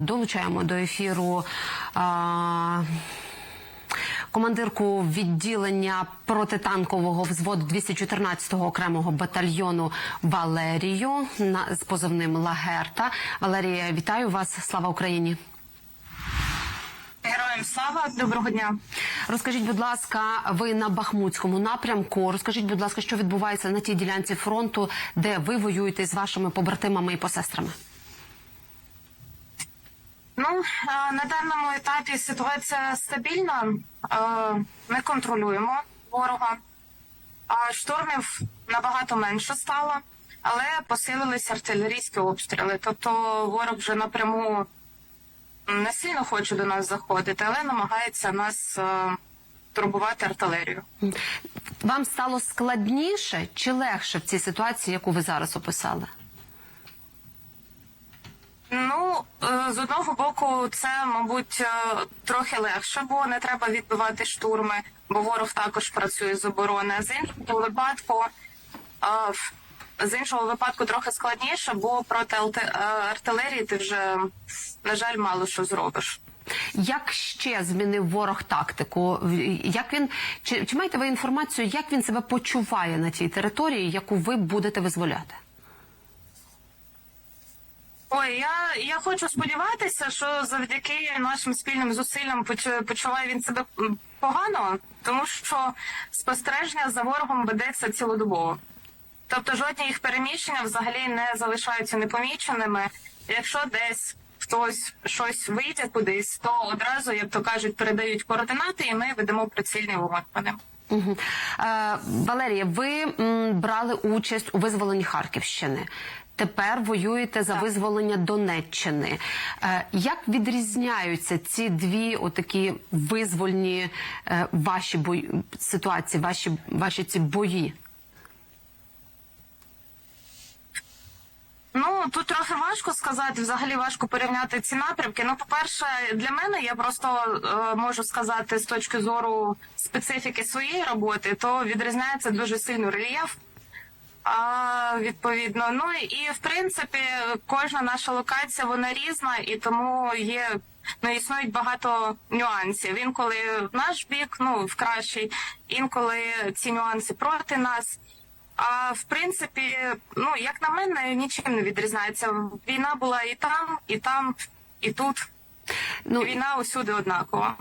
Долучаємо до ефіру а, командирку відділення протитанкового взводу 214-го окремого батальйону Валерію на з позивним Лагерта. Валерія, вітаю вас! Слава Україні! Героям слава, доброго дня. Розкажіть, будь ласка, ви на Бахмутському напрямку. Розкажіть, будь ласка, що відбувається на тій ділянці фронту, де ви воюєте з вашими побратимами і посестрами? Ну е, на даному етапі ситуація стабільна. Е, Ми контролюємо ворога, а штурмів набагато менше стало, але посилились артилерійські обстріли. Тобто ворог вже напряму не сильно хоче до нас заходити, але намагається нас е, турбувати артилерію. Вам стало складніше чи легше в цій ситуації, яку ви зараз описали? Ну, е, з одного боку, це, мабуть, е, трохи легше, бо не треба відбивати штурми, бо ворог також працює з оборони. З іншого випадку, е, з іншого випадку трохи складніше, бо проти артилерії ти вже, на жаль, мало що зробиш. Як ще змінив ворог тактику? Як він чи, чи маєте ви інформацію, як він себе почуває на тій території, яку ви будете визволяти? Ой, я, я хочу сподіватися, що завдяки нашим спільним зусиллям поч- почуває він себе погано, тому що спостереження за ворогом ведеться цілодобово. Тобто жодні їх переміщення взагалі не залишаються непоміченими. Якщо десь хтось щось вийде кудись, то одразу, як то кажуть, передають координати, і ми ведемо прицільний вогонь по ним. Угу. Е, Валерія, ви м, брали участь у визволенні Харківщини. Тепер воюєте за визволення Донеччини. Е, як відрізняються ці дві отакі визвольні е, ваші бої, ситуації, ваші, ваші ці бої? Ну тут трохи важко сказати. Взагалі важко порівняти ці напрямки. Ну, по-перше, для мене я просто е, можу сказати з точки зору специфіки своєї роботи, то відрізняється дуже сильно рельєф. А, відповідно, ну і в принципі кожна наша локація вона різна, і тому є ну існують багато нюансів. Інколи в наш бік, ну в кращий, інколи ці нюанси проти нас. А в принципі, ну як на мене, нічим не відрізняється. Війна була і там, і там, і тут. Ну Війна усюди однакова.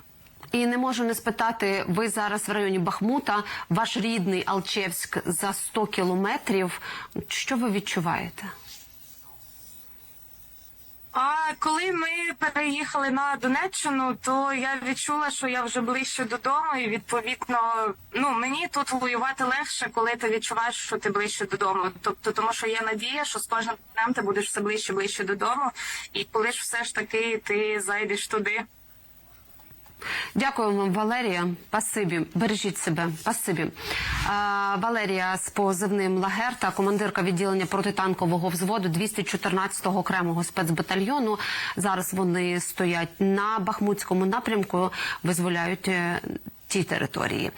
І не можу не спитати, ви зараз в районі Бахмута, ваш рідний Алчевськ за 100 кілометрів. Що ви відчуваєте? Коли ми переїхали на Донеччину, то я відчула, що я вже ближче додому, і відповідно, ну мені тут воювати легше, коли ти відчуваєш, що ти ближче додому. Тобто, тому що є надія, що з кожним днем ти будеш все ближче, ближче додому, і коли ж все ж таки ти зайдеш туди. Дякую вам, Валерія. Пасибі. Бережіть себе. Пасибі. А, Валерія з позивним Лагерта, командирка відділення протитанкового взводу 214-го окремого спецбатальйону. Зараз вони стоять на Бахмутському напрямку, визволяють е, ті території.